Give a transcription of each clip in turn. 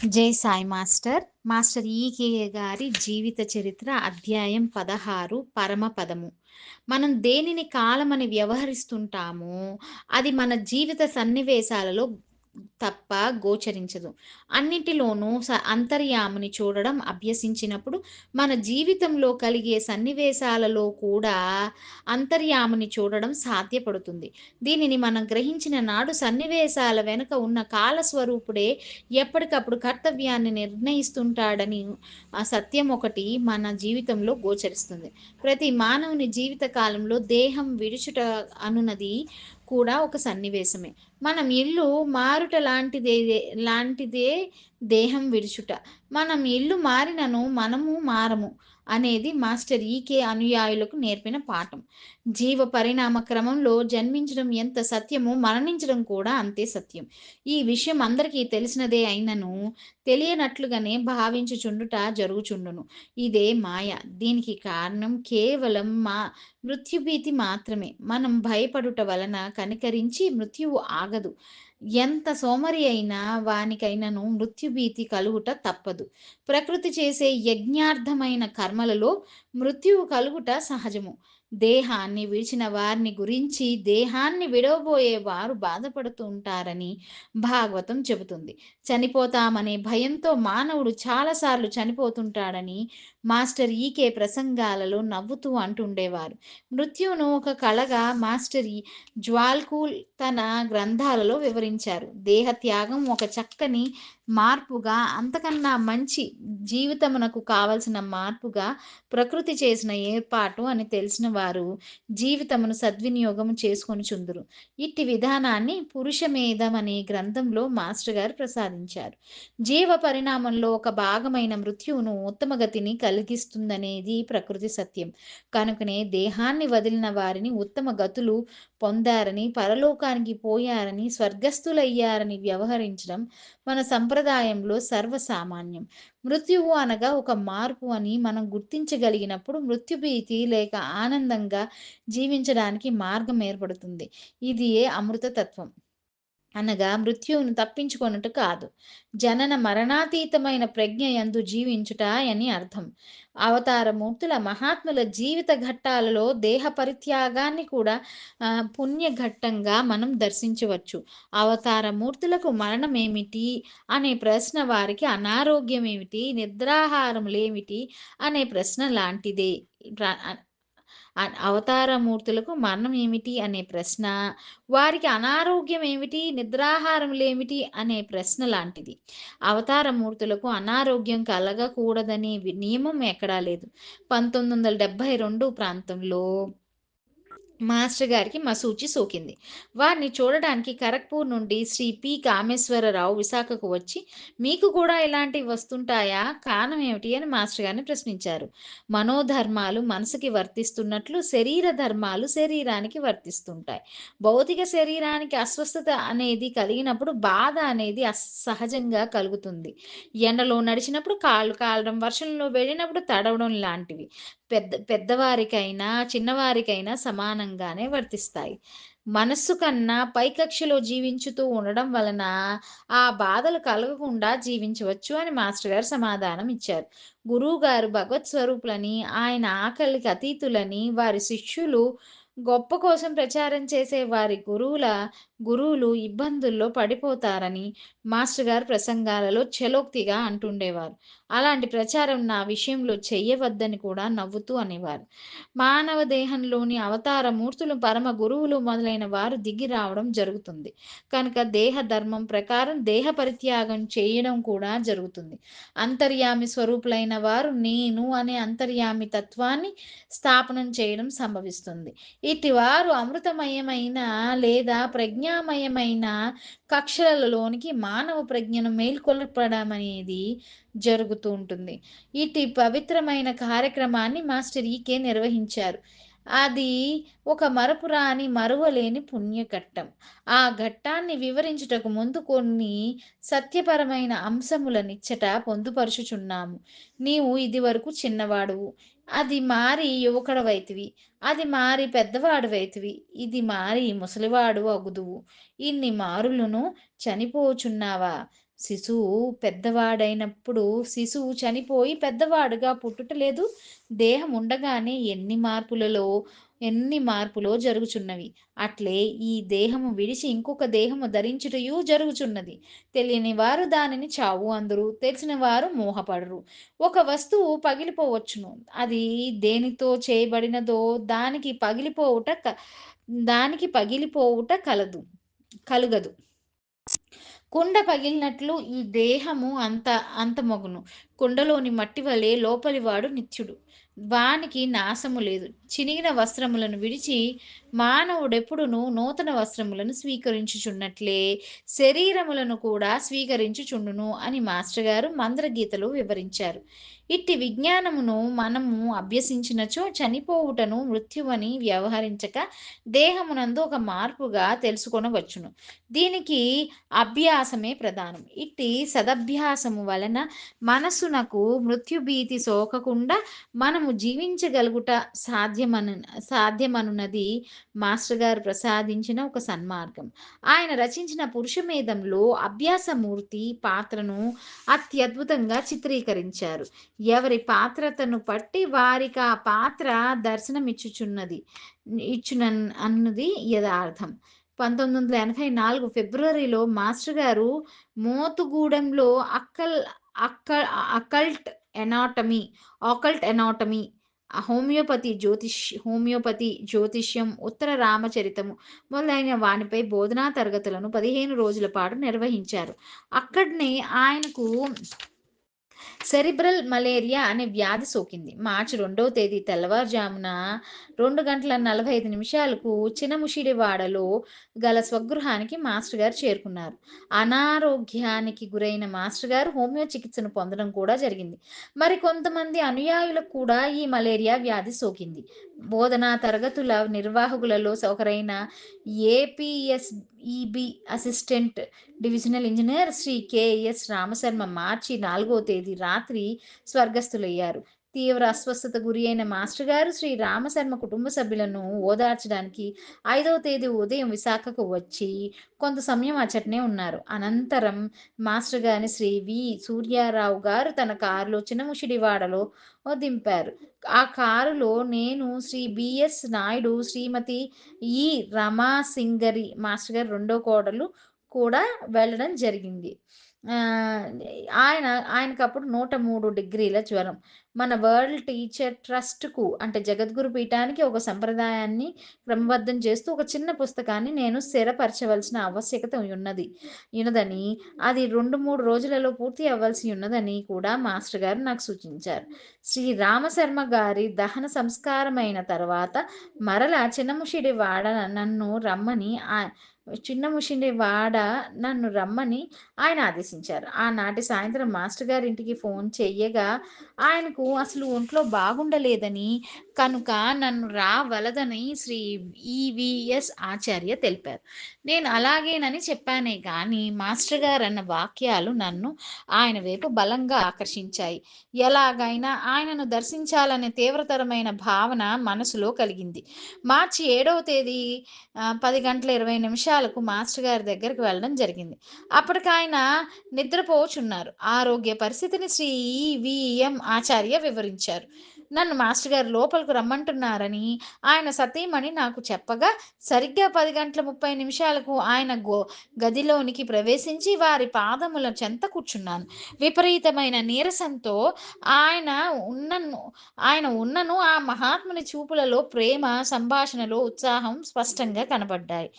జై Sai master. Master ఈకే గారి జీవిత చరిత్ర అధ్యాయం పదహారు పరమపదము మనం దేనిని కాలమని వ్యవహరిస్తుంటామో అది మన జీవిత సన్నివేశాలలో తప్ప గోచరించదు. అన్నిటిలోనూ స అంతర్యాముని చూడడం అభ్యసించినప్పుడు మన జీవితంలో కలిగే సన్నివేశాలలో కూడా అంతర్యాముని చూడడం సాధ్యపడుతుంది. దీనిని మనం గ్రహించిన నాడు సన్నివేశాల వెనుక ఉన్న కాలస్వరూపుడే ఎప్పటికప్పుడు కర్తవ్యాన్ని నిర్ణయిస్తుంటాడని ఆ సత్యం ఒకటి మన జీవితంలో గోచరిస్తుంది. ప్రతి మానవుని జీవిత కాలంలో దేహం విడుచుట అనున్నది కూడా ఒక సన్నివేశమే. మనం ఇల్లు మారుట లాంటిదే లాంటిదే దేహం విడుచుట. మనం ఇల్లు మారినను మనము మారము. అనేది మాస్టర్ ఈకే అనుయాయులకు నేర్పిన పాఠం. జీవ పరిణామ క్రమంలో జన్మించడం ఎంత సత్యమో మరణించడం కూడా అంతే సత్యం. ఈ విషయం అందరికీ తెలిసినదే అయినను తెలియనట్లుగానే భావించుచుండుట జరుగుచుండును. ఇదే మాయ. దీనికి కారణం కేవలం మా మృత్యుభీతి మాత్రమే. మనం భయపడుట వలన కనికరించి మృత్యువు ఆగదు. ఎంత సోమరి అయినా వానికైనను మృత్యుభీతి కలుగుట తప్పదు. ప్రకృతి చేసే యజ్ఞార్థమైన కర్మలలో మృత్యువు కలుగుట సహజము. దేహాన్ని విడిచిన వారిని గురించి దేహాన్ని విడవబోయే వారు బాధపడుతూ ఉంటారని భాగవతం చెబుతుంది. చనిపోతామనే భయంతో మానవుడు చాలాసార్లు చనిపోతుంటాడని మాస్టర్ ఈకే ప్రసంగాలలో నవ్వుతూ అంటుండేవారు. మృత్యువును ఒక కళగా మాస్టర్ జ్వాల్కూల్ తన గ్రంథాలలో వివరించారు. దేహ త్యాగం ఒక చక్కని మార్పుగా అంతకన్నా మంచి జీవితమునకు కావలసిన మార్పుగా ప్రకృతి చేసిన ఏర్పాటు అని తెలిసిన వారు జీవితమును సద్వినియోగం చేసుకొని చుందురు. ఇట్టి విధానాన్ని పురుషమేధం అనే గ్రంథంలో మాస్టర్ గారు ప్రసాదించారు. జీవ పరిణామంలో ఒక భాగమైన మృత్యువును ఉత్తమగతిని కలిగిస్తుందనేది ప్రకృతి సత్యం. కనుకనే దేహాన్ని వదిలిన వారిని ఉత్తమ గతులు పొందారని పరలోకానికి పోయారని స్వర్గస్థులయ్యారని వ్యవహరించడం మన సంప్రదాయంలో సర్వసామాన్యం. మృత్యువు అనగా ఒక మార్పు అని మనం గుర్తించగలిగినప్పుడు మృత్యుభీతి లేక ఆనందంగా జీవించడానికి మార్గం ఏర్పడుతుంది. ఇది ఏ అమృతతత్వం అనగా మృత్యువును తప్పించుకొనుట కాదు. జనన మరణాతీతమైన ప్రజ్ఞ ఎందు జీవించుట అని అర్థం. అవతారమూర్తుల మహాత్ముల జీవిత ఘట్టాలలో దేహ పరిత్యాగాన్ని కూడా పుణ్యఘట్టంగా మనం దర్శించవచ్చు. అవతారమూర్తులకు మరణం ఏమిటి అనే ప్రశ్న వారికి అనారోగ్యం ఏమిటి అనే ప్రశ్న లాంటిదే. అవతారమూర్తులకు మరణం ఏమిటి అనే ప్రశ్న వారికి అనారోగ్యం ఏమిటి నిద్రాహారములేమిటి అనే ప్రశ్న లాంటిది. అవతారమూర్తులకు అనారోగ్యం కలగకూడదనే నియమం ఎక్కడా లేదు. పంతొమ్మిది వందల డెబ్భై రెండు ప్రాంతంలో మాస్టర్ గారికి మసూచి సోకింది. వారిని చూడడానికి ఖరగ్పూర్ నుండి శ్రీ పి. కామేశ్వరరావు విశాఖకు వచ్చి మీకు కూడా ఇలాంటివి వస్తుంటాయా? కారణం ఏమిటి? అని మాస్టర్ గారిని ప్రశ్నించారు. మనోధర్మాలు మనసుకి వర్తిస్తున్నట్లు శరీర ధర్మాలు శరీరానికి వర్తిస్తుంటాయి. భౌతిక శరీరానికి అస్వస్థత అనేది కలిగినప్పుడు బాధ అనేది సహజంగా కలుగుతుంది. ఎండలో నడిచినప్పుడు కాళ్ళు కాలడం వర్షంలో వెళ్ళినప్పుడు తడవడం లాంటివి. పెద్ద పెద్దవారికైనా చిన్నవారికైనా సమానంగానే వర్తిస్తాయి. మనస్సు కన్నా పైకక్షలో జీవించుతూ ఉండడం వలన ఆ బాధలు కలగకుండా జీవించవచ్చు అని మాస్టర్ గారు సమాధానం ఇచ్చారు. గురువు గారు భగవత్ స్వరూపులని ఆయన ఆకలికి అతీతులని వారి శిష్యులు గొప్ప కోసం ప్రచారం చేసే వారి గురువుల గురువులు ఇబ్బందుల్లో పడిపోతారని మాస్టర్ గారు ప్రసంగాలలో చలోక్తిగా అంటుండేవారు. అలాంటి ప్రచారం నా విషయంలో చెయ్యవద్దని కూడా నవ్వుతూ అనేవారు. మానవ దేహంలోని అవతార మూర్తులు పరమ గురువులు మొదలైన వారు దిగి రావడం జరుగుతుంది. కనుక దేహ ధర్మం ప్రకారం దేహ పరిత్యాగం చేయడం కూడా జరుగుతుంది. అంతర్యామి స్వరూపులైన వారు నేను అనే అంతర్యామి తత్వాన్ని స్థాపనం చేయడం సంభవిస్తుంది. ఇటు వారు అమృతమయమైన లేదా ప్రజ్ఞామయమైన కక్షలలోనికి మానవ ప్రజ్ఞను మేల్కొల్పడం అనేది జరుగుతూ ఉంటుంది. ఇటు పవిత్రమైన కార్యక్రమాన్ని మాస్టర్ ఈకే నిర్వహించారు. అది ఒక మరపురాని మరువలేని పుణ్యఘట్టం. ఆ ఘట్టాన్ని వివరించుటకు ముందు కొన్ని సత్యపరమైన అంశములనిచ్చట పొందుపరుచుచున్నాము. నీవు ఇది వరకు చిన్నవాడువు. అది మారి యువకుడవైతివి. అది మారి పెద్దవాడువైతివి. ఇది మారి ముసలివాడు అగుదువు. ఇన్ని మారులను చనిపోచున్నావా? శిశువు పెద్దవాడైనప్పుడు శిశువు చనిపోయి పెద్దవాడుగా పుట్టుట లేదు దేహం ఉండగానే ఎన్ని మార్పులలో ఎన్ని మార్పులో జరుగుచున్నవి. అట్లే ఈ దేహము విడిచి ఇంకొక దేహము ధరించుటయు జరుగుచున్నది. తెలియని వారు దానిని చావు అందరు తెలిసిన వారు మోహపడరు. ఒక వస్తువు పగిలిపోవచ్చును. అది దేనితో చేయబడినదో దానికి పగిలిపోవుట దానికి పగిలిపోవుట కలదు కలుగదు. కుండ పగిలినట్లు ఈ దేహము అంత అంతమొగును కుండలోని మట్టి వలె లోపలివాడు నిత్యుడు. వానికి నాశము లేదు. చినిగిన వస్త్రములను విడిచి మానవుడెప్పుడును నూతన వస్త్రములను స్వీకరించుచున్నట్లే శరీరములను కూడా స్వీకరించుచుండును అని మాస్టర్ గారు మంద్రగీతలో వివరించారు. ఇట్టి విజ్ఞానమును మనము అభ్యసించినచో చనిపోవుటను మృత్యువని వ్యవహరించక దేహమునందు ఒక మార్పుగా తెలుసుకొనవచ్చును. దీనికి అభ్యాసమే ప్రధానం. ఇట్టి సదభ్యాసము వలన మనస్సునకు మృత్యుభీతి సోకకుండా మనము జీవించగలుగుట సాధ్యమను సాధ్యమనున్నది మాస్టర్ గారు ప్రసాదించిన ఒక సన్మార్గం. ఆయన రచించిన పురుషమేధంలో అభ్యాసమూర్తి పాత్రను అత్యద్భుతంగా చిత్రీకరించారు. ఎవరి పాత్రతను పట్టి వారికి ఆ పాత్ర దర్శనమిచ్చుచున్నది. ఇచ్చున అన్నది యథార్థం. పంతొమ్మిది వందల ఎనభై నాలుగు ఫిబ్రవరిలో మాస్టర్ గారు మోతుగూడెంలో అక్కల్ అక్క occult anatomy occult anatomy homeopathy జ్యోతిష్ హోమియోపతి జ్యోతిష్యం ఉత్తర రామచరితము మొదలైన వానిపై బోధనా తరగతులను పదిహేను రోజుల పాటు నిర్వహించారు. అక్కడనే ఆయనకు సెరిబ్రల్ మలేరియా అనే వ్యాధి సోకింది. మార్చి రెండవ తేదీ తెల్లవారుజామున రెండు గంటల నలభై ఐదు నిమిషాలకు చినముషిడివాడలో గల స్వగృహానికి మాస్టర్ గారు చేరుకున్నారు. అనారోగ్యానికి గురైన మాస్టర్ గారు హోమియో చికిత్సను పొందడం కూడా జరిగింది. మరి కొంతమంది అనుయాయులకు కూడా ఈ మలేరియా వ్యాధి సోకింది. బోధనా తరగతుల నిర్వాహకులలో ఒకరైన APSEB assistant divisional engineer Shri KS Ramasharma మార్చి నాలుగో తేదీ రాత్రి స్వర్గస్థులయ్యారు. తీవ్ర అస్వస్థత గురి అయిన మాస్టర్ గారు శ్రీ రామశర్మ కుటుంబ సభ్యులను ఓదార్చడానికి ఐదవ తేదీ ఉదయం విశాఖకు వచ్చి కొంత సమయం అచ్చటనే ఉన్నారు. అనంతరం మాస్టర్ గారిని శ్రీ వి. సూర్యారావు గారు తన కారులో చిన్నముషిడివాడలో దింపారు. ఆ కారులో నేను శ్రీ బిఎస్ నాయుడు శ్రీమతి ఈ. రమా సింగరి మాస్టర్ గారు రెండో కోడలు కూడా వెళ్ళడం జరిగింది. ఆయన ఆయనకు అప్పుడు నూట మూడు డిగ్రీల జ్వరం. మన వరల్డ్ టీచర్ ట్రస్ట్కు అంటే జగద్గురు పీఠానికి ఒక సంప్రదాయాన్ని క్రమబద్ధం చేస్తూ ఒక చిన్న పుస్తకాన్ని నేను స్థిరపరచవలసిన ఆవశ్యకత ఉన్నది. ఉన్నదని అది రెండు మూడు రోజులలో పూర్తి అవ్వాల్సి ఉన్నదని కూడా మాస్టర్ గారు నాకు సూచించారు. శ్రీ రామశర్మ గారి దహన సంస్కారమైన తర్వాత మరల చిన్నముషిడి వాడ నన్ను రమ్మని చిన్న ముషిండే వాడ నన్ను రమ్మని ఆయన ఆదేశించారు. ఆనాటి సాయంత్రం మాస్టర్ గారి ఇంటికి ఫోన్ చెయ్యగా ఆయనకు అసలు ఒంట్లో బాగుండలేదని కనుక నన్ను రావలదని శ్రీ ఈవిఎస్ ఆచార్య తెలిపారు. నేను అలాగేనని చెప్పానే కానీ మాస్టర్ గారు అన్న వాక్యాలు నన్ను ఆయన వైపు బలంగా ఆకర్షించాయి. ఎలాగైనా ఆయనను దర్శించాలనే తీవ్రతరమైన భావన మనసులో కలిగింది. మార్చి ఏడవ తేదీ పది గంటల ఇరవై నిమిషాలకు మాస్టర్ గారి దగ్గరికి వెళ్ళడం జరిగింది. అప్పటికి ఆయన నిద్రపోచున్నారు. ఆరోగ్య పరిస్థితిని శ్రీ ఈవిఎం ఆచార్య వివరించారు. నన్ను మాస్టర్ గారు లోపలికి రమ్మంటున్నారని ఆయన సతీమణి నాకు చెప్పగా సరిగ్గా పది గంటల ముప్పై నిమిషాలకు ఆయన గో గదిలోనికి ప్రవేశించి వారి పాదముల చెంత కూర్చున్నాను. విపరీతమైన నీరసంతో ఆయన ఉన్నను ఆయన ఉన్నను ఆ మహాత్ముని చూపులలో ప్రేమ సంభాషణలో ఉత్సాహం స్పష్టంగా కనబడ్డాయి.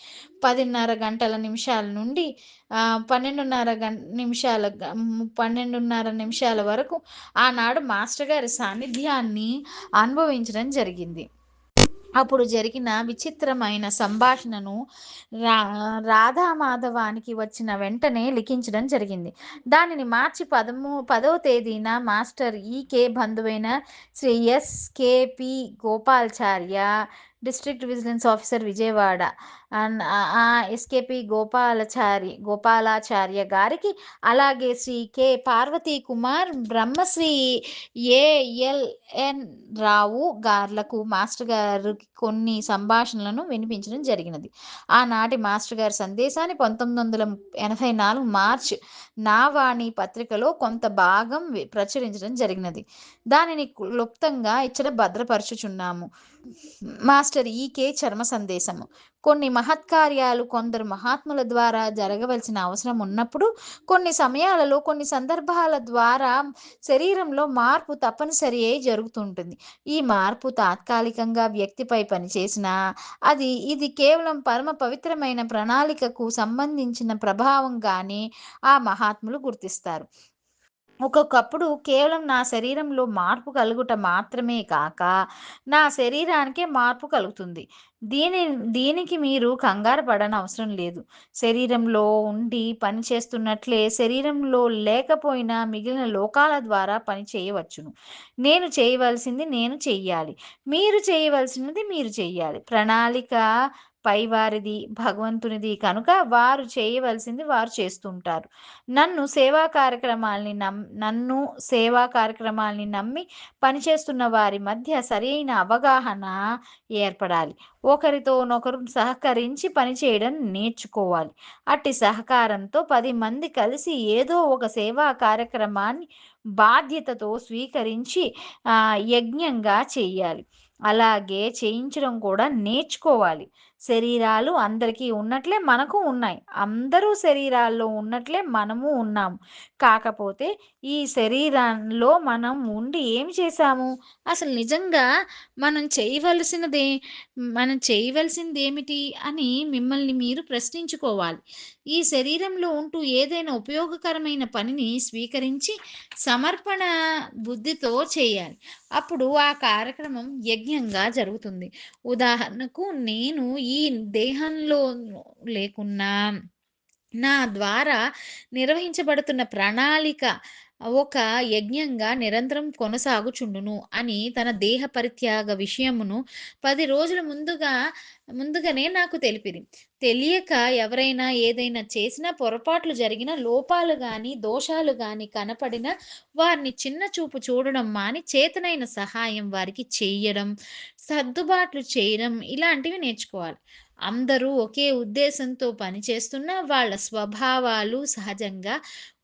పదిన్నర గంటల నిమిషాల నుండి పన్నెండున్నర గం నిమిషాల పన్నెండున్నర నిమిషాల వరకు ఆనాడు మాస్టర్ గారి సాన్నిధ్యాన్ని అనుభవించడం జరిగింది. అప్పుడు జరిగిన విచిత్రమైన సంభాషణను రా రాధామాధవానికి వచ్చిన వెంటనే లిఖించడం జరిగింది. దానిని మార్చి పదమూ పదవ తేదీన master EK బంధువైన Shri SKP Gopalcharya district vigilance officer Vijayawada. And SKP Gopalachari Gopalacharya గారికి అలాగే శ్రీ కె. పార్వతీ కుమార్ బ్రహ్మశ్రీ ఏఎల్ఎన్ రావు గార్లకు మాస్టర్ గారు కొన్ని సంభాషణలను వినిపించడం జరిగినది. ఆనాటి మాస్టర్ గారి సందేశాన్ని పంతొమ్మిది వందల ఎనభై నాలుగు మార్చ్ నావాణి పత్రికలో కొంత భాగం ప్రచురించడం జరిగినది. దానిని క్లుప్తంగా ఇచ్చట భద్రపరచుచున్నాము. మాస్టర్ ఈకే చర్మ సందేశము. కొన్ని మహత్కార్యాలు కొందరు మహాత్ముల ద్వారా జరగవలసిన అవసరం ఉన్నప్పుడు కొన్ని సమయాలలో కొన్ని సందర్భాల ద్వారా శరీరంలో మార్పు తప్పనిసరి అయి జరుగుతుంటుంది. ఈ మార్పు తాత్కాలికంగా వ్యక్తిపై పనిచేసిన అది ఇది కేవలం పరమ పవిత్రమైన ప్రణాళికకు సంబంధించిన ప్రభావంగానే ఆ మహాత్ములు గుర్తిస్తారు. ఒక్కొక్కప్పుడు కేవలం నా శరీరంలో మార్పు కలుగుట మాత్రమే కాక నా శరీరానికే మార్పు కలుగుతుంది. దీని దీనికి మీరు కంగారు పడని అవసరం లేదు. శరీరంలో ఉండి పని చేస్తున్నట్లే శరీరంలో లేకపోయినా మిగిలిన లోకాల ద్వారా పని చేయవచ్చును. నేను చేయవలసింది నేను చెయ్యాలి. మీరు చేయవలసినది మీరు చెయ్యాలి. ప్రణాళిక పైవారిది భగవంతునిది కనుక వారు చేయవలసింది వారు చేస్తుంటారు. నన్ను సేవా కార్యక్రమాల్ని నమ్ నన్ను సేవా కార్యక్రమాల్ని నమ్మి పనిచేస్తున్న వారి మధ్య సరైన అవగాహన ఏర్పడాలి. ఒకరితోనొకరు సహకరించి పనిచేయడం నేర్చుకోవాలి. అట్టి సహకారంతో పది మంది కలిసి ఏదో ఒక సేవా కార్యక్రమాన్ని బాధ్యతతో స్వీకరించి యజ్ఞంగా చేయాలి. అలాగే చేయించడం కూడా నేర్చుకోవాలి. శరీరాలు అందరికీ ఉన్నట్లే మనకు ఉన్నాయి. అందరూ శరీరాల్లో ఉన్నట్లే మనము ఉన్నాము. కాకపోతే ఈ శరీరంలో మనం ఉండి ఏం చేశాము? అసలు నిజంగా మనం చేయవలసినదే మనం చేయవలసింది ఏమిటి అని మిమ్మల్ని మీరు ప్రశ్నించుకోవాలి. ఈ శరీరంలో ఉంటూ ఏదైనా ఉపయోగకరమైన పనిని స్వీకరించి సమర్పణ బుద్ధితో చేయాలి. అప్పుడు ఆ కార్యక్రమం యజ్ఞంగా జరుగుతుంది. ఉదాహరణకు నేను ఈ దేహంలో లేకున్నా నా ద్వారా నిర్వహించబడుతున్న ప్రణాళిక ఒక యజ్ఞంగా నిరంతరం కొనసాగుచుండును అని తన దేహ పరిత్యాగ విషయమును పది రోజుల ముందుగా ముందుగానే నాకు తెలిపింది తెలియక ఎవరైనా ఏదైనా చేసినా పొరపాట్లు జరిగిన లోపాలు కానీ దోషాలు కానీ కనపడిన వారిని చిన్న చూపు చూడడం మాని చేతనైన సహాయం వారికి చేయడం సర్దుబాట్లు చేయడం ఇలాంటివి నేర్చుకోవాలి. అందరూ ఒకే ఉద్దేశంతో పనిచేస్తున్నా వాళ్ళ స్వభావాలు సహజంగా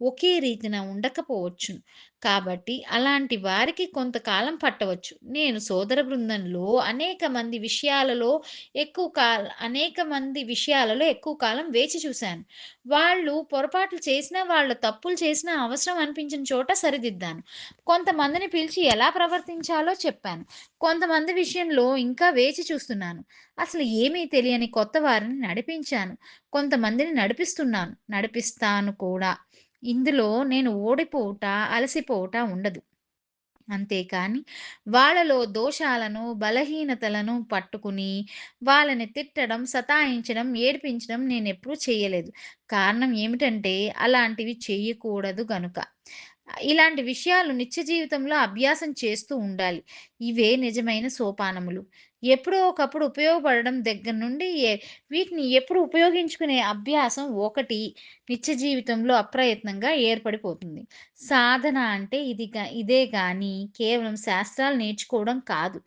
ఒకే రీతిన ఉండకపోవచ్చును. కాబట్టి అలాంటి వారికి కొంతకాలం పట్టవచ్చు. నేను సోదర బృందంలో అనేక మంది విషయాలలో ఎక్కువ కాల అనేక మంది విషయాలలో ఎక్కువ కాలం వేచి చూశాను. వాళ్ళు పొరపాట్లు చేసినా వాళ్ళ తప్పులు చేసినా అవసరం అనిపించిన చోట సరిదిద్దాను. కొంతమందిని పిలిచి ఎలా ప్రవర్తించాలో చెప్పాను. కొంతమంది విషయంలో ఇంకా వేచి చూస్తున్నాను. అసలు ఏమీ తెలియని కొత్త వారిని నడిపించాను. కొంతమందిని నడిపిస్తున్నాను. నడిపిస్తాను కూడా. ఇందులో నేను ఓడిపోవుట అలసిపోవుట ఉండదు. అంతేకాని వాళ్ళలో దోషాలను బలహీనతలను పట్టుకుని వాళ్ళని తిట్టడం సతాయించడం ఏడిపించడం నేను ఎప్పుడూ చేయలేదు. కారణం ఏమిటంటే అలాంటివి చేయకూడదు గనుక. ఇలాంటి విషయాలు నిత్య జీవితంలో అభ్యాసం చేస్తూ ఉండాలి. ఇవే నిజమైన సోపానములు. ఎప్పుడో ఒకప్పుడు ఉపయోగపడడం దగ్గర నుండి వీటిని ఎప్పుడు ఉపయోగించుకునే అభ్యాసం ఒకటి నిత్య జీవితంలో అప్రయత్నంగా ఏర్పడిపోతుంది. సాధన అంటే ఇది ఇదే కానీ కేవలం శాస్త్రాలు నేర్చుకోవడం కాదు.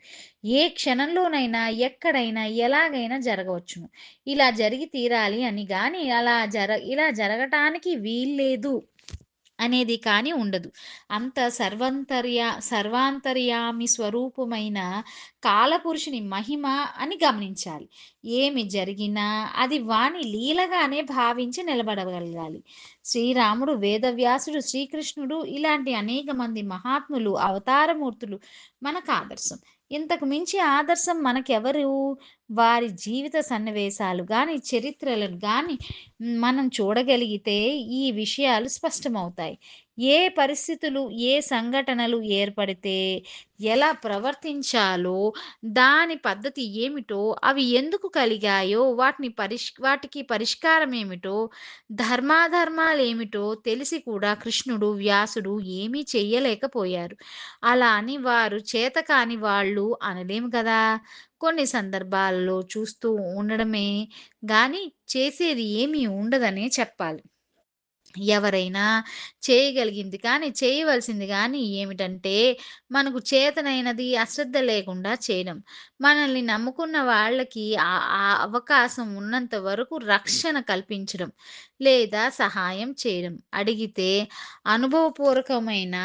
ఏ క్షణంలోనైనా ఎక్కడైనా ఎలాగైనా జరగవచ్చును. ఇలా జరిగి తీరాలి అని కానీ అలా జర ఇలా జరగటానికి వీల్లేదు. అనేది కానీ ఉండదు. అంత సర్వంతర్య సర్వాంతర్యామి స్వరూపమైన కాలపురుషుని మహిమ అని గమనించాలి. ఏమి జరిగినా అది వాణి లీలగానే భావించి నిలబడగలగాలి. శ్రీరాముడు వేదవ్యాసుడు శ్రీకృష్ణుడు ఇలాంటి అనేక మంది మహాత్ములు అవతారమూర్తులు మనకు ఆదర్శం. ఇంతకు మించి ఆదర్శం మనకెవరు? వారి జీవిత సన్నివేశాలు కానీ చరిత్రలను కానీ మనం చూడగలిగితే ఈ విషయాలు స్పష్టమవుతాయి. ఏ పరిస్థితులు ఏ సంఘటనలు ఏర్పడితే ఎలా ప్రవర్తించాలో దాని పద్ధతి ఏమిటో అవి ఎందుకు కలిగాయో వాటిని పరిష్ వాటికి పరిష్కారం ఏమిటో ధర్మాధర్మాలు ఏమిటో తెలిసి కూడా కృష్ణుడు వ్యాసుడు ఏమీ చెయ్యలేకపోయారు. అలా అని వారు చేతకాని వాళ్ళు అనలేము కదా. కొన్ని సందర్భాల్లో చూస్తూ ఉండడమే కానీ చేసేది ఏమీ ఉండదనే చెప్పాలి. ఎవరైనా చేయగలిగింది కానీ, చేయవలసింది కానీ ఏమిటంటే, మనకు చేతనైనది అశ్రద్ధ లేకుండా చేయడం. మనల్ని నమ్ముకున్న వాళ్ళకి ఆ అవకాశం ఉన్నంత వరకు రక్షణ కల్పించడం, లేదా సహాయం చేయడం. అడిగితే అనుభవపూర్వకమైన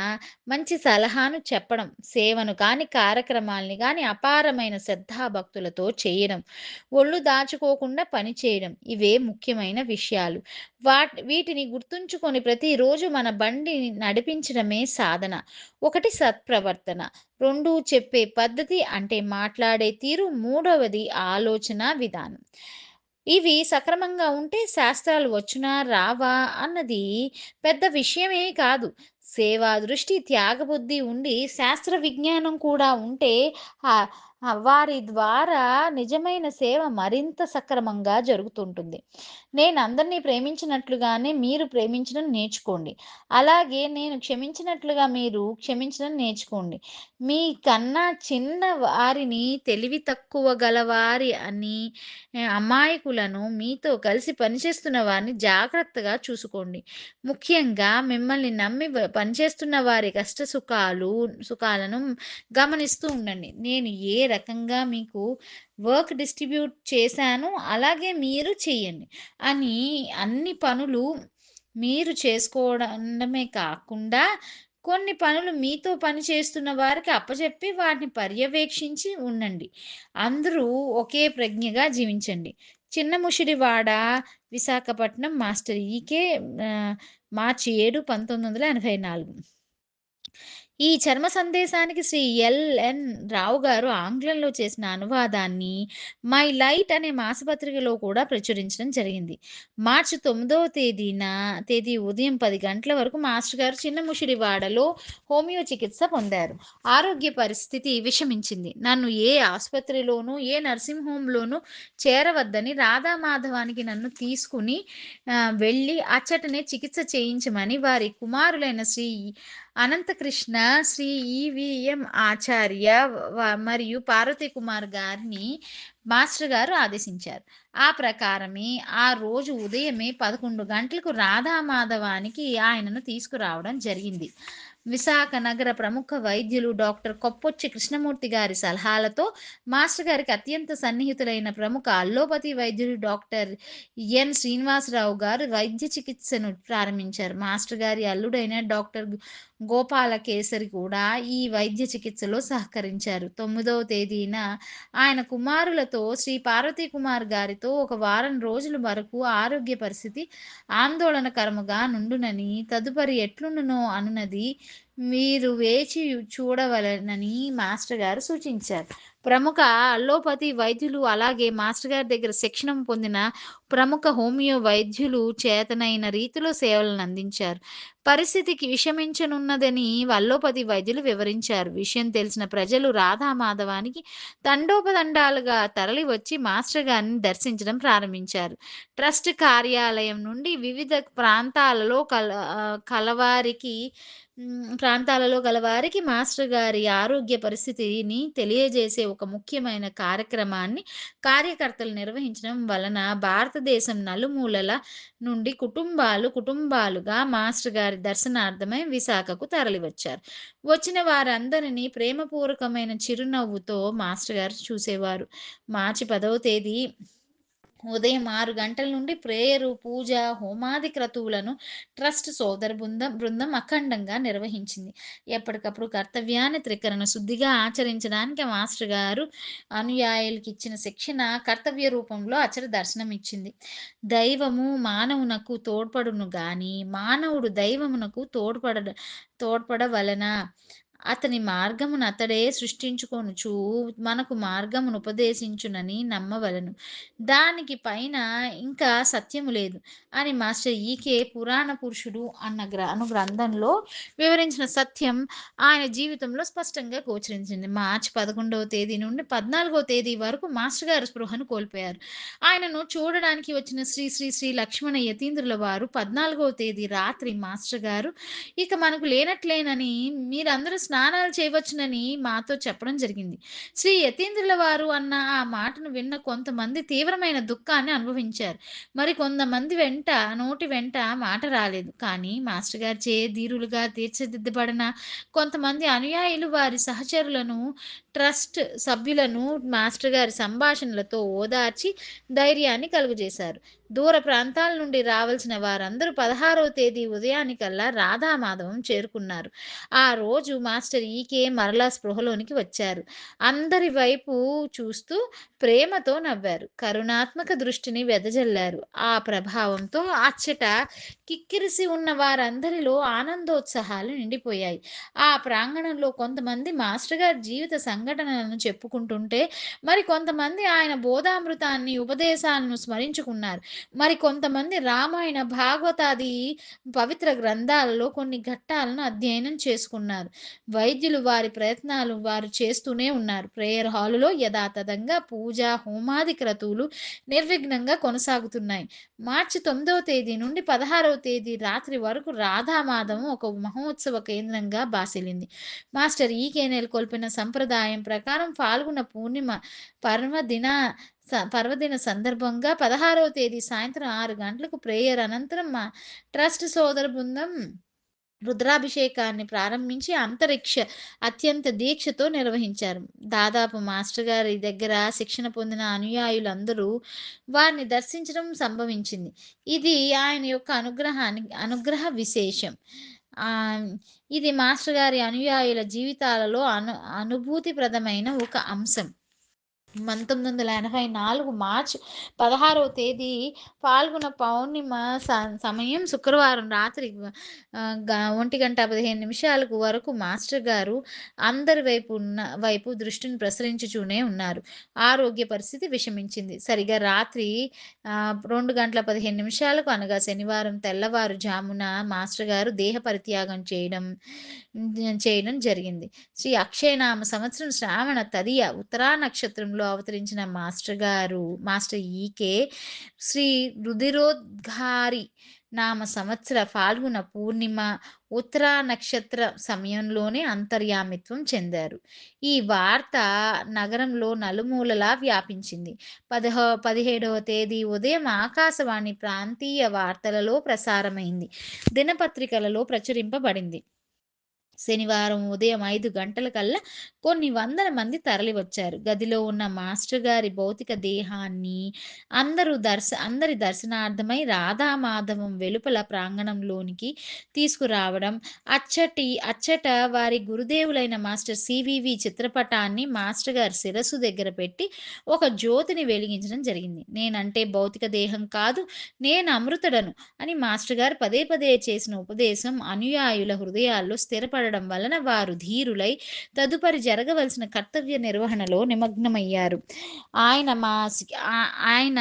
మంచి సలహాను చెప్పడం. సేవను కానీ, కార్యక్రమాల్ని కానీ అపారమైన శ్రద్ధాభక్తులతో చేయడం. ఒళ్ళు దాచుకోకుండా పని చేయడం. ఇవే ముఖ్యమైన విషయాలు. వాట్ వీటిని గుర్తు గుర్తుంచుకొని ప్రతిరోజు మన బండిని నడిపించడమే సాధన. ఒకటి సత్ప్రవర్తన. రెండు చెప్పే పద్ధతి అంటే మాట్లాడే తీరు. మూడవది ఆలోచన విధానం. ఇవి సక్రమంగా ఉంటే శాస్త్రాలు వచ్చునా, రావా అన్నది పెద్ద విషయమే కాదు. సేవా దృష్టి, త్యాగబుద్ధి ఉండి శాస్త్ర విజ్ఞానం కూడా ఉంటే వారి ద్వారా నిజమైన సేవ మరింత సక్రమంగా జరుగుతుంటుంది. నేను అందరినీ ప్రేమించినట్లుగానే మీరు ప్రేమించడం నేర్చుకోండి. అలాగే నేను క్షమించినట్లుగా మీరు క్షమించడం నేర్చుకోండి. మీ కన్నా చిన్న వారిని, తెలివి తక్కువ గలవారి అని అమాయకులను, మీతో కలిసి పనిచేస్తున్న వారిని జాగ్రత్తగా చూసుకోండి. ముఖ్యంగా మిమ్మల్ని నమ్మి పనిచేస్తున్న వారి కష్ట సుఖాలు సుఖాలను గమనిస్తూ ఉండండి. నేను ఏ రకంగా మీకు వర్క్ డిస్ట్రిబ్యూట్ చేశాను అలాగే మీరు చేయండి అని అన్ని పనులు మీరు చేసుకోవడమే కాకుండా, కొన్ని పనులు మీతో పని చేస్తున్న వారికి అప్పచెప్పి వాటిని పర్యవేక్షించి ఉండండి. అందరూ ఒకే ప్రజ్ఞగా జీవించండి. చిన్న ముషిడివాడ విశాఖపట్నం మాస్టర్ ఈకే మార్చి ఏడు పంతొమ్మిది వందల ఎనభై నాలుగు ఈ చర్మ సందేశానికి శ్రీ ఎల్.ఎన్. రావు గారు ఆంగ్లంలో చేసిన అనువాదాన్ని 'మై లైట్' అనే మాసపత్రికలో కూడా ప్రచురించడం జరిగింది. మార్చి తొమ్మిదవ తేదీన తేదీ ఉదయం పది గంటల వరకు మాస్టర్ గారు చిన్నముషిడివాడలో హోమియో చికిత్స పొందారు. ఆరోగ్య పరిస్థితి విషమించింది. నన్ను ఏ ఆసుపత్రిలోనూ, ఏ నర్సింగ్ హోంలోనూ చేరవద్దని రాధామాధవానికి నన్ను తీసుకుని వెళ్ళి అచ్చటనే చికిత్స చేయించమని వారి కుమారులైన శ్రీ అనంతకృష్ణ, శ్రీ ఈవిఎం ఆచార్య వ మరియు పార్వతీ కుమార్ గారిని మాస్టర్ గారు ఆదేశించారు. ఆ ప్రకారమే ఆ రోజు ఉదయమే 11 గంటలకు రాధామాధవానికి ఆయనను తీసుకురావడం జరిగింది. విశాఖ నగర ప్రముఖ వైద్యులు డాక్టర్ కొప్పొచ్చి కృష్ణమూర్తి గారి సలహాలతో మాస్టర్ గారికి అత్యంత సన్నిహితులైన ప్రముఖ అల్లోపతి వైద్యులు డాక్టర్ ఎన్. శ్రీనివాసరావు గారు వైద్య చికిత్సను ప్రారంభించారు. మాస్టర్ గారి అల్లుడైన డాక్టర్ గోపాలకేసరి కూడా ఈ వైద్య చికిత్సలో సహకరించారు. తొమ్మిదవ తేదీన ఆయన కుమారులతో శ్రీ పార్వతీ కుమార్ గారితో ఒక వారం రోజుల వరకు ఆరోగ్య పరిస్థితి ఆందోళనకరముగా నుండునని, తదుపరి ఎట్లుండునో అనునది మీరు వేచి చూడవలనని మాస్టర్ గారు సూచించారు. ప్రముఖ అల్లోపతి వైద్యులు అలాగే మాస్టర్ గారి దగ్గర శిక్షణ పొందిన ప్రముఖ హోమియో వైద్యులు చేతనైన రీతిలో సేవలను అందించారు పరిస్థితికి విషమించనున్నదని అల్లోపతి వైద్యులు వివరించారు. విషయం తెలిసిన ప్రజలు రాధా మాధవానికి తండోపదండాలుగా తరలి వచ్చి మాస్టర్ గారిని దర్శించడం ప్రారంభించారు. ట్రస్ట్ కార్యాలయం నుండి వివిధ ప్రాంతాలలో కల కలవారికి ప్రాంతాలలో గలవారికి మాస్టర్ గారి ఆరోగ్య పరిస్థితిని తెలియజేసే ఒక ముఖ్యమైన కార్యక్రమాన్ని కార్యకర్తలు నిర్వహించడం వలన భారతదేశం నలుమూలల నుండి కుటుంబాలు, కుటుంబాలుగా మాస్టర్ గారి దర్శనార్థమై విశాఖకు తరలివచ్చారు. వచ్చిన వారందరినీ ప్రేమపూర్వకమైన చిరునవ్వుతో మాస్టర్ గారు చూసేవారు. మార్చి పదవ తేదీ ఉదయం ఆరు గంటల నుండి ప్రేయరు, పూజ, హోమాది క్రతువులను ట్రస్ట్ సోదర బృందం బృందం అఖండంగా నిర్వహించింది. ఎప్పటికప్పుడు కర్తవ్యాన్ని త్రికరణ శుద్ధిగా ఆచరించడానికి మాస్టర్ గారు అనుయాయులకిచ్చిన శిక్షణ కర్తవ్య రూపంలో అచట దర్శనమిచ్చింది. దైవము మానవునకు తోడ్పడును గాని, మానవుడు దైవమునకు తోడ్పడ తోడ్పడవలన అతని మార్గమును అతడే సృష్టించుకొనుచు మనకు మార్గమును ఉపదేశించునని నమ్మవలెను. దానికి పైన ఇంకా సత్యము లేదు అని మాస్టర్ ఈకే పురాణ పురుషుడు అన్న గ్ర అను గ్రంథంలో వివరించిన సత్యం ఆయన జీవితంలో స్పష్టంగా గోచరించింది. మార్చి 11వ తేదీ నుండి 14వ తేదీ వరకు మాస్టర్ గారు స్పృహను కోల్పోయారు. ఆయనను చూడడానికి వచ్చిన శ్రీ శ్రీ శ్రీ లక్ష్మణ యతీంద్రుల వారు 14వ తేదీ రాత్రి మాస్టర్ గారు ఇక మనకు లేనట్లేనని మీరందరూ స్నానాలు చేయవచ్చునని మాతో చెప్పడం జరిగింది. శ్రీ యతీంద్రుల వారు అన్న ఆ మాటను విన్న కొంతమంది తీవ్రమైన దుఃఖాన్ని అనుభవించారు. మరి కొంతమంది వెంట నోటి వెంట మాట రాలేదు. కానీ మాస్టర్ గారిచే ధీరులుగా తీర్చిదిద్దబడిన కొంతమంది అనుయాయులు వారి సహచరులను, ట్రస్ట్ సభ్యులను మాస్టర్ గారి సంభాషణలతో ఓదార్చి ధైర్యాన్ని కలుగజేశారు. దూర ప్రాంతాల నుండి రావాల్సిన వారందరూ 16వ తేదీ ఉదయానికల్లా రాధామాధవం చేరుకున్నారు. ఆ రోజు మాస్టర్ ఈకే మరలా స్పృహలోనికి వచ్చారు. అందరి వైపు చూస్తూ ప్రేమతో నవ్వారు. కరుణాత్మక దృష్టిని వెదజల్లారు. ఆ ప్రభావంతో అచ్చట కిక్కిరిసి ఉన్న వారందరిలో ఆనందోత్సాహాలు నిండిపోయాయి. ఆ ప్రాంగణంలో కొంతమంది మాస్టర్ గారి జీవిత సంఘటనలను చెప్పుకుంటుంటే, మరి కొంతమంది ఆయన బోధామృతాన్ని, ఉపదేశాలను స్మరించుకున్నారు. మరి కొంతమంది రామాయణ, భాగవతాది పవిత్ర గ్రంథాలలో కొన్ని ఘట్టాలను అధ్యయనం చేసుకున్నారు. వైద్యులు వారి ప్రయత్నాలు వారు చేస్తూనే ఉన్నారు. ప్రేయర్ హాలులో యథాతథంగా పూజ, హోమాది క్రతువులు నిర్విఘ్నంగా కొనసాగుతున్నాయి. మార్చి తొమ్మిదవ తేదీ నుండి 16వ తేదీ రాత్రి వరకు రాధామాధం ఒక మహోత్సవ కేంద్రంగా బాసిలింది మాస్టర్ ఈకే కోల్పిన సంప్రదాయం ప్రకారం పాల్గొన్న పూర్ణిమ పర్వదిన పర్వదిన సందర్భంగా 16వ తేదీ సాయంత్రం ఆరు గంటలకు ప్రేయర్ అనంతరం మా ట్రస్ట్ సోదర బృందం రుద్రాభిషేకాన్ని ప్రారంభించి అంతరిక్ష అత్యంత దీక్షతో నిర్వహించారు. దాదాపు మాస్టర్ గారి దగ్గర శిక్షణ పొందిన అనుయాయులందరూ వారిని దర్శించడం సంభవించింది. ఇది ఆయన యొక్క అనుగ్రహాని అనుగ్రహ విశేషం. ఇది మాస్టర్ గారి అనుయాయుల జీవితాలలో అను అనుభూతిప్రదమైన ఒక అంశం. పంతొమ్మిది వందల ఎనభై నాలుగు మార్చ్ పదహారవ తేదీ పాల్గొన పౌర్ణిమ సమయం శుక్రవారం రాత్రి ఒంటి గంట పదిహేను నిమిషాలకు వరకు మాస్టర్ గారు అందరి వైపు ఉన్న వైపు దృష్టిని ప్రసరించుచూనే ఉన్నారు. ఆరోగ్య పరిస్థితి విషమించింది. సరిగా రాత్రి రెండు గంటల పదిహేను నిమిషాలకు అనగా శనివారం తెల్లవారుజామున మాస్టర్ గారు దేహ పరిత్యాగం చేయడం చేయడం జరిగింది. శ్రీ అక్షయనామ సంవత్సరం శ్రావణ తదియ ఉత్తరా నక్షత్రంలో అవతరించిన మాస్టర్ గారు మాస్టర్ ఈకే శ్రీ రుధిరోద్ఘారి నామ సంవత్సర ఫాల్గుణ పూర్ణిమ ఉత్తరా నక్షత్ర సమయంలోనే అంతర్యామిత్వం చెందారు. ఈ వార్త నగరంలో నలుమూలలా వ్యాపించింది. పదహో 17వ తేదీ ఉదయం ఆకాశవాణి ప్రాంతీయ వార్తలలో ప్రసారమైంది. దినపత్రికలలో ప్రచురింపబడింది. శనివారం ఉదయం 5 గంటలకల్లా కొన్ని వందల మంది తరలివచ్చారు. గదిలో ఉన్న మాస్టర్ గారి భౌతిక దేహాన్ని అందరూ దర్శ అందరి దర్శనార్థమై రాధామాధవం వెలుపల ప్రాంగణంలోనికి తీసుకురావడం, అచ్చటి అచ్చట వారి గురుదేవులైన మాస్టర్ సివివి చిత్రపటాన్ని మాస్టర్ గారి శిరస్సు దగ్గర పెట్టి ఒక జ్యోతిని వెలిగించడం జరిగింది. నేనంటే భౌతిక దేహం కాదు, నేను అమృతుడను అని మాస్టర్ గారు పదే పదే చేసిన ఉపదేశం అనుయాయుల హృదయాల్లో స్థిరపడడం వలన వారు ధీరులై తదుపరి జరగవలసిన కర్తవ్య నిర్వహణలో నిమగ్నమయ్యారు. ఆయన మా ఆయన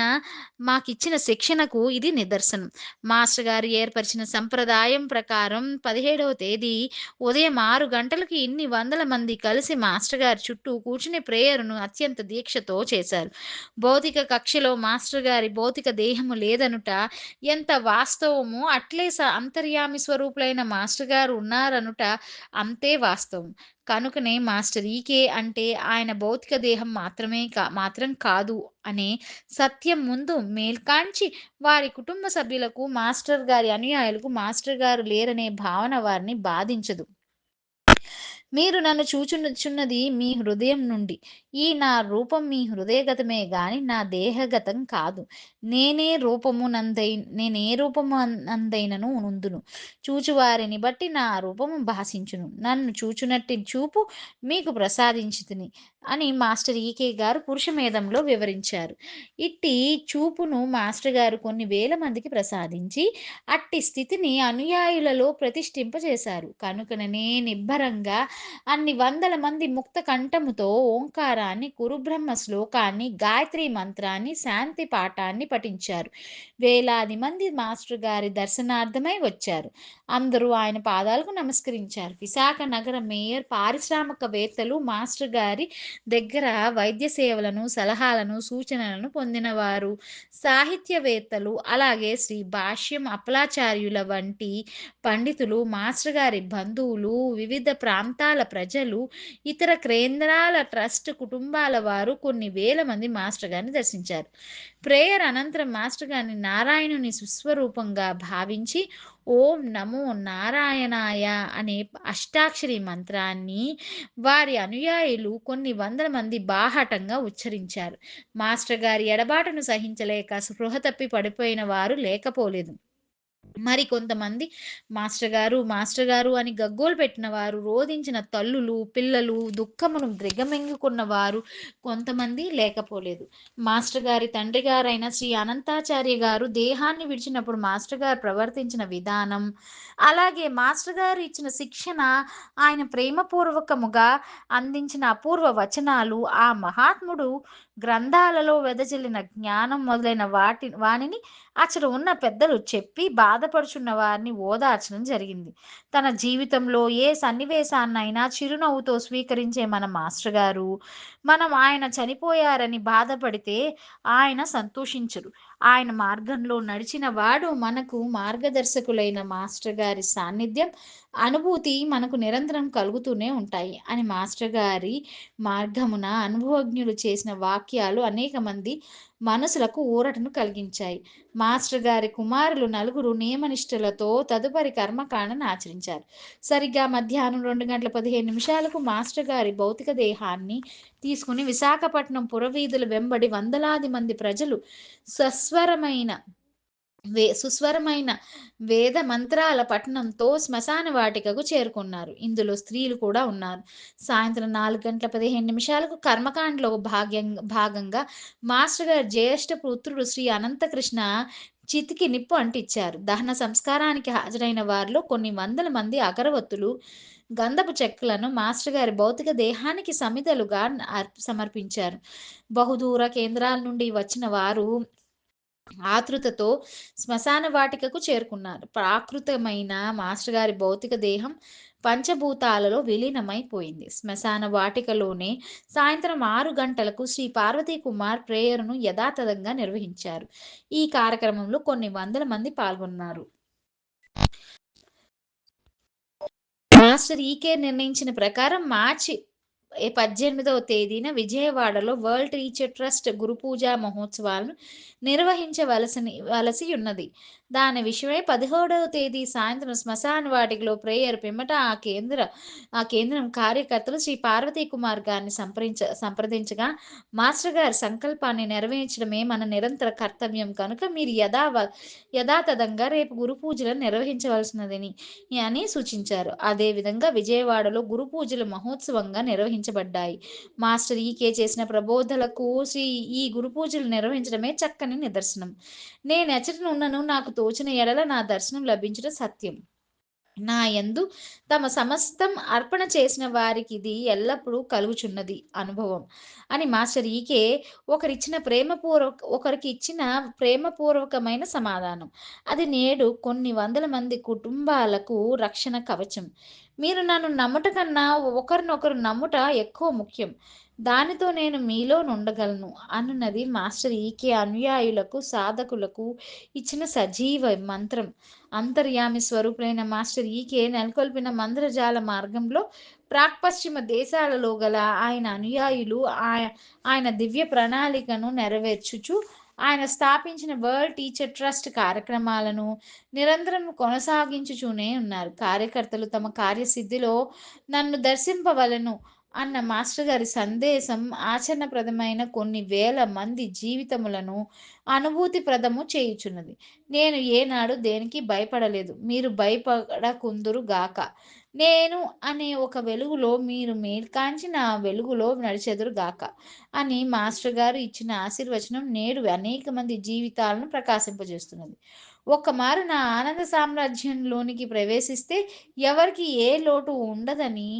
మాకిచ్చిన శిక్షణకు ఇది నిదర్శనం. మాస్టర్ గారు ఏర్పరిచిన సంప్రదాయం ప్రకారం 17వ తేదీ ఉదయం ఆరు గంటలకు ఇన్ని వందల మంది కలిసి మాస్టర్ గారి చుట్టూ కూర్చుని ప్రేయరును అత్యంత దీక్షతో చేశారు. భౌతిక కక్షలో మాస్టర్ గారి భౌతిక దేహము లేదనుట ఎంత వాస్తవమో అట్లే అంతర్యామి స్వరూపులైన మాస్టర్ గారు ఉన్నారనుట అంతే వాస్తవం. కనుకనే మాస్టర్ ఈకే అంటే ఆయన భౌతిక దేహం మాత్రమే కా మాత్రం కాదు అనే సత్యం ముందు మేల్కాంచి వారి కుటుంబ సభ్యులకు మాస్టర్ గారి అనుయాయులకు మాస్టర్ గారు లేరనే భావన వారిని బాధించదు. మీరు నన్ను చూచునుచున్నది మీ హృదయం నుండి. ఈ నా రూపం మీ హృదయగతమే గాని నా దేహగతం కాదు. నేనే రూపము నందై నేనే రూపము నందైనను నుందును. చూచువారిని బట్టి నా రూపము భాషించును. నన్ను చూచునట్టి చూపు మీకు ప్రసాదించితిని అని మాస్టర్ ఈకే గారు పురుషమేధంలో వివరించారు. ఇట్టి చూపును మాస్టర్ గారు కొన్ని వేల మందికి ప్రసాదించి అట్టి స్థితిని అనుయాయులలో ప్రతిష్ఠింపజేశారు. కనుకననే నిబ్బరంగా అన్ని వందల మంది ముక్త కంఠముతో ఓంకారాన్ని, కురుబ్రహ్మ శ్లోకాన్ని, గాయత్రి మంత్రాన్ని, శాంతి పాఠాన్ని పఠించారు. వేలాది మంది మాస్టర్ గారి దర్శనార్థమై వచ్చారు. అందరూ ఆయన పాదాలకు నమస్కరించారు. విశాఖ నగర మేయర్, పారిశ్రామికవేత్తలు మాస్టర్ గారి దగ్గర వైద్య సేవలను, సలహాలను, సూచనలను పొందినవారు, సాహిత్యవేత్తలు, అలాగే శ్రీ భాష్యం అప్పలాచార్యుల వంటి పండితులు, మాస్టర్ గారి బంధువులు, వివిధ ప్రాంతాల ప్రాంతాల ప్రజలు, ఇతర కేంద్రాల ట్రస్ట్ కుటుంబాల వారు కొన్ని వేల మంది మాస్టర్ గారిని దర్శించారు. ప్రేయర్ అనంతరం మాస్టర్ గారిని నారాయణుని సుస్వరూపంగా భావించి ఓం నమో నారాయణాయ అనే అష్టాక్షరి మంత్రాన్ని వారి అనుయాయులు కొన్ని వందల మంది బాహాటంగా ఉచ్చరించారు. మాస్టర్ గారి ఎడబాటును సహించలేక స్పృహ తప్పి పడిపోయిన వారు లేకపోలేదు. మరి కొంతమంది మాస్టర్ గారు మాస్టర్ గారు అని గగ్గోలు పెట్టిన వారు, రోధించిన తల్లులు, పిల్లలు, దుఃఖమును దిగమింగుకున్న వారు కొంతమంది లేకపోలేదు. మాస్టర్ గారి తండ్రి గారైన శ్రీ అనంతాచార్య గారు దేహాన్ని విడిచినప్పుడు మాస్టర్ గారు ప్రవర్తించిన విధానం, అలాగే మాస్టర్ గారు ఇచ్చిన శిక్షణ, ఆయన ప్రేమపూర్వకముగా అందించిన అపూర్వ వచనాలు, ఆ మహాత్ముడు గ్రంథాలలో వెదజల్లిన జ్ఞానం మొదలైన వాటి వాణిని అచ్చట ఉన్న పెద్దలు చెప్పి బాధపడుచున్న వారిని ఓదార్చడం జరిగింది. తన జీవితంలో ఏ సన్నివేశాన్నైనా చిరునవ్వుతో స్వీకరించే మన మాస్టర్ గారు, మనం ఆయన చనిపోయారని బాధపడితే ఆయన సంతోషించరు. ఆయన మార్గంలో నడిచిన వాడు మనకు మార్గదర్శకులైన మాస్టర్ గారి సాన్నిధ్యం, అనుభూతి మనకు నిరంతరం కలుగుతూనే ఉంటాయి అని మాస్టర్ గారి మార్గమున అనుభవజ్ఞులు చేసిన వాక్యాలు అనేక మంది మనసులకు ఊరటను కలిగించాయి. మాస్టర్ గారి కుమారులు నలుగురు నియమనిష్టలతో తదుపరి కర్మకాండను ఆచరించారు. సరిగ్గా మధ్యాహ్నం రెండు గంటల పదిహేను నిమిషాలకు మాస్టర్ గారి భౌతిక దేహాన్ని తీసుకుని విశాఖపట్నం పురవీధుల వెంబడి వందలాది మంది ప్రజలు సస్వరమైన వే సుస్వరమైన వేద మంత్రాల పఠనంతో శ్మశాన వాటికకు చేరుకున్నారు. ఇందులో స్త్రీలు కూడా ఉన్నారు. సాయంత్రం నాలుగు గంటల పదిహేను నిమిషాలకు కర్మకాండలో భాగ్యం భాగంగా మాస్టర్ గారి జ్యేష్ఠ పుత్రుడు శ్రీ అనంతకృష్ణ చితికి నిప్పు అంటించారు. దహన సంస్కారానికి హాజరైన వారిలో కొన్ని వందల మంది అగరవత్తులు, గంధపు చెక్కలను మాస్టర్ గారి భౌతిక దేహానికి సమిదలుగా సమర్పించారు. బహుదూర కేంద్రాల నుండి వచ్చిన వారు ఆతృతతో శ్మశాన వాటికకు చేరుకున్నారు. ప్రాకృతమైన మాస్టర్ గారి భౌతిక దేహం పంచభూతాలలో విలీనమైపోయింది. శ్మశాన వాటికలోనే సాయంత్రం ఆరు గంటలకు శ్రీ పార్వతీ కుమార్ ప్రేయరును యథాతథంగా నిర్వహించారు. ఈ కార్యక్రమంలో కొన్ని వందల మంది పాల్గొన్నారు. మాస్టర్ ఈకే నిర్ణయించిన ప్రకారం మార్చి పద్దెనిమిదవ తేదీన విజయవాడలో వరల్డ్ టీచర్ ట్రస్ట్ గురుపూజ మహోత్సవాలను నిర్వహించవలసిన వలసి ఉన్నది. దాని విషయమై పదిహేడవ తేదీ సాయంత్రం శ్మశాన వాటికలో ప్రేయర్ పిమ్మట ఆ కేంద్ర ఆ కేంద్రం కార్యకర్తలు శ్రీ పార్వతీ కుమార్ గారిని సంప్రదించ సంప్రదించగా మాస్టర్ గారి సంకల్పాన్ని నెరవేర్చడమే మన నిరంతర కర్తవ్యం కనుక మీరు యథావ యథాతథంగా రేపు గురు పూజలను నిర్వహించవలసినదని అని సూచించారు. అదేవిధంగా విజయవాడలో గురు పూజల మహోత్సవంగా నిర్వహించారు నిర్వహించబడ్డాయి. మాస్టర్ ఈకే చేసిన ప్రబోధలకు శ్రీ ఈ గురు పూజలు నిర్వహించడమే చక్కని నిదర్శనం. నేను ఎచ్చటనున్నను నాకు తోచిన ఎడల నా దర్శనం లభించడం సత్యం. నా యందు తమ సమస్తం అర్పణ చేసిన వారికి ఇది ఎల్లప్పుడూ కలుగుచున్నది అనుభవం అని మాస్టర్ ఈకే ఒకరిచ్చిన ప్రేమపూర్వక ఒకరికి ఇచ్చిన ప్రేమపూర్వకమైన సమాధానం. అది నేడు కొన్ని వందల మంది కుటుంబాలకు రక్షణ కవచం. మీరు నన్ను నమ్ముట కన్నా ఒకరినొకరు నమ్ముట ఎక్కువ ముఖ్యం. దానితో నేను మీలో నుండగలను అనున్నది మాస్టర్ ఈకే అనుయాయులకు, సాధకులకు ఇచ్చిన సజీవ మంత్రం. అంతర్యామి స్వరూపులైన మాస్టర్ ఈకే నెలకొల్పిన మంత్రజాల మార్గంలో ప్రాక్పశ్చిమ దేశాలలో గల ఆయన అనుయాయులు ఆయ ఆయన దివ్య ప్రణాళికను నెరవేర్చుచు ఆయన స్థాపించిన వరల్డ్ టీచర్ ట్రస్ట్ కార్యక్రమాలను నిరంతరం కొనసాగించుచూనే ఉన్నారు. కార్యకర్తలు తమ కార్యసిద్ధిలో నన్ను దర్శింపవలెను అన్న మాస్టర్ గారి సందేశం ఆచరణప్రదమైన కొన్ని వేల మంది జీవితములను అనుభూతిప్రదము చేయుచున్నది. నేను ఏనాడు దేనికి భయపడలేదు. మీరు భయపడకుందురు గాక. నేను అనే ఒక వెలుగులో మీరు మేల్కాంచి నా వెలుగులో నడిచెదురుగాక అని మాస్టర్ గారు ఇచ్చిన ఆశీర్వచనం నేడు అనేక మంది జీవితాలను ప్రకాశింపజేస్తున్నది. ఒక్కమారు నా ఆనంద సామ్రాజ్యంలోనికి ప్రవేశిస్తే ఎవరికి ఏ లోటు ఉండదని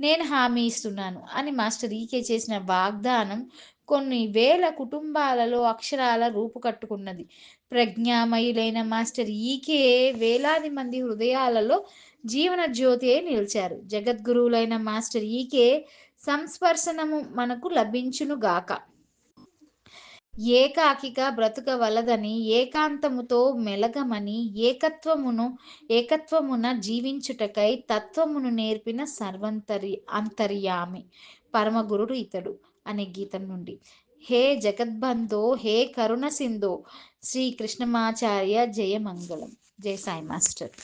నేను హామీ ఇస్తున్నాను అని మాస్టర్ ఈకే చేసిన వాగ్దానం కొన్ని వేల కుటుంబాలలో అక్షరాల రూపుకట్టుకున్నది. ప్రజ్ఞామయులైన మాస్టర్ ఈకే వేలాది మంది హృదయాలలో జీవన జ్యోతి అయి నిలిచారు. జగద్గురువులైన మాస్టర్ ఈకే సంస్పర్శనము మనకు లభించును గాక. బ్రతుక బ్రతుకవలదని ఏకాంతముతో మెలగమని ఏకత్వమును ఏకత్వమున జీవించుటకై తత్వమును నేర్పిన సర్వంతరి అంతర్యామి పరమగురుడు ఇతడు అనే గీతం నుండి హే జగద్బంధో హే కరుణ సింధో శ్రీ కృష్ణమాచార్య జయ జయ సాయి మాస్టర్